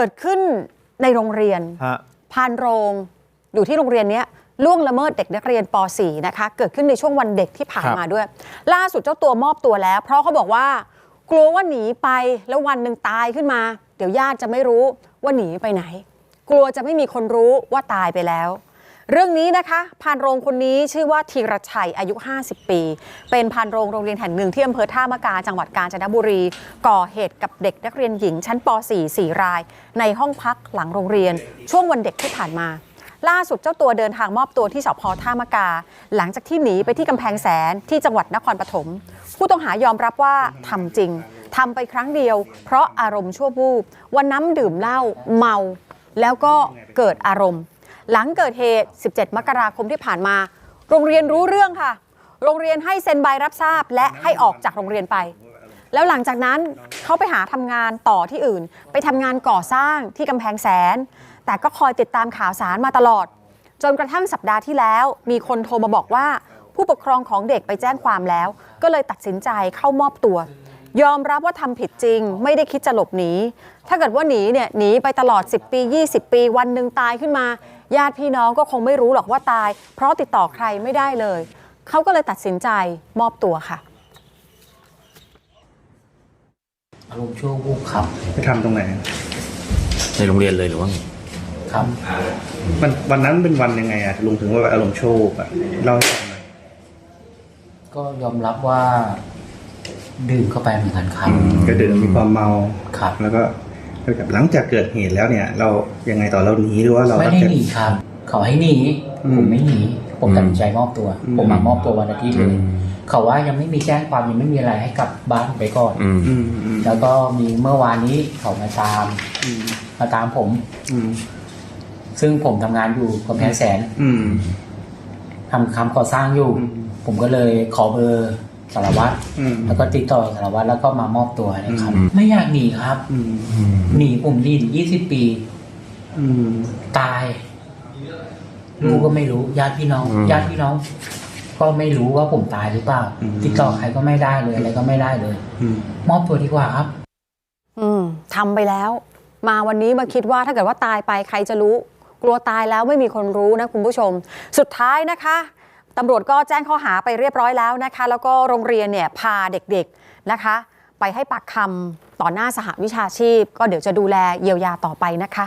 กิดขึ้นในโรงเรียนฮะ พานโรงอยู่ที่โรงเรียนเนี้ยล่วงละเมิดเด็กนักเรียนป .4 นะคะ เกิดขึ้นในช่วงวันเด็กที่ผ่านครับมาด้วย ล่าสุดเจ้าตัวมอบตัวแล้ว เพราะเขาบอกว่า กลัวว่าหนีไปแล้ววันหนึ่งตายขึ้นมา เดี๋ยวญาติจะไม่รู้ว่าหนีไปไหน กลัวจะไม่มีคนรู้ว่าตายไปแล้ว เรื่องนี้นะคะพานโรงคนนี้ชื่อว่าธีรชัยอายุ 50 ปี เป็นพานโรงโรงเรียนแห่งหนึ่งที่อำเภอท่ามะกาจังหวัดกาญจนบุรี ก่อเหตุกับเด็กนักเรียนหญิงชั้นป .4 4 ราย ในห้องพักหลังโรงเรียน ช่วงวันเด็กที่ผ่านมา ล่าสุดเจ้าตัวเดินทางมอบตัวที่สพท่ามะกา หลังจากที่หนีไปที่กำแพงแสนที่จังหวัดนครปฐมผู้ต้องหายอมรับว่าทำจริงทำไปครั้งเดียว เพราะอารมณ์ชั่ววูบวันน้ำดื่มเหล้าเมา แล้วก็เกิดอารมณ์ หลังเกิดเหตุ 17 มกราคมที่ผ่านมา โรงเรียนรู้เรื่องค่ะ โรงเรียนให้เซ็นใบรับทราบและให้ออกจากโรงเรียนไป แล้วหลังจากนั้นเขาไปหาทำงานต่อที่อื่น ไปทำงานก่อสร้างที่กำแพงแสน แต่ก็คอยติดตามข่าวสารมาตลอด จนกระทั่งสัปดาห์ที่แล้ว มีคนโทรมาบอกว่า ผู้ปกครองของเด็กไปแจ้งความแล้ว ก็เลยตัดสินใจเข้ามอบตัวยอมรับว่าทำผิดจริง ไม่ได้คิดจะหลบหนี ถ้าเกิดว่าหนีเนี่ยหนีไปตลอด 10 ปี 20 ปี วันหนึ่งตายขึ้นมา ญาติพี่น้องก็คงไม่รู้หรอกว่าตาย เพราะติดต่อใครไม่ได้เลย เขาก็เลยตัดสินใจมอบตัวค่ะ อารมณ์ชั่ววูบครับไปทำตรงไหน ในโรงเรียนเลยหรือว่าไงครับ มันวันนั้นเป็นวันยังไงอะลุงถึงว่าอารมณ์โชคอะเล่าให้ฟังหน่อยก็ยอมรับว่า ดื่มเข้าไปเหมือนกันครับ ก็เดินมีความเมา ครับ แล้วก็ หลังจากเกิดเหตุแล้วเนี่ย เรายังไงต่อเราหนีหรือว่าเราไม่รับได้จะหนีครับเขาให้หนีอืมผมไม่หนีผมตัดสินใจมอบตัวอืมผมมามอบตัววันอาทิตย์เลยเขาว่ายังไม่มีแจ้งความยังไม่มีอะไรให้กลับบ้านไปก่อนอืมอืมอืมแล้วก็มีเมื่อวานนี้เขามาตามอืมมาตามผมอืมซึ่งผมทำงานอยู่กำแพงแสนอืมทำคำก่อสร้างอยู่อืมผมก็เลยขอเบอร์ สารวัตรอืม แล้วก็ติดต่อสารวัตรแล้วก็มามอบตัวนะครับ อืม ไม่อยากหนีครับ อืมหนีผมดียี่สิบปี อืม ตายลูกก็ไม่รู้ญาติพี่น้องอืม ญาติพี่น้อง ก็ไม่รู้ว่าผมตายหรือเปล่าติดต่อใครก็ไม่ได้เลยอะไรก็ไม่ได้เลย อืม มอบตัวดีกว่าครับ อืมทำไปแล้ว มาวันนี้มาคิดว่าถ้าเกิดว่าตายไปใครจะรู้ กลัวตายแล้วไม่มีคนรู้นะคุณผู้ชม สุดท้ายนะคะ ตำรวจก็แจ้งข้อหาไปเรียบร้อยแล้วนะคะ แล้วก็โรงเรียนเนี่ยพาเด็กๆนะคะ ไปให้ปากคำต่อหน้าสหวิชาชีพ ก็เดี๋ยวจะดูแลเยียวยาต่อไปนะคะ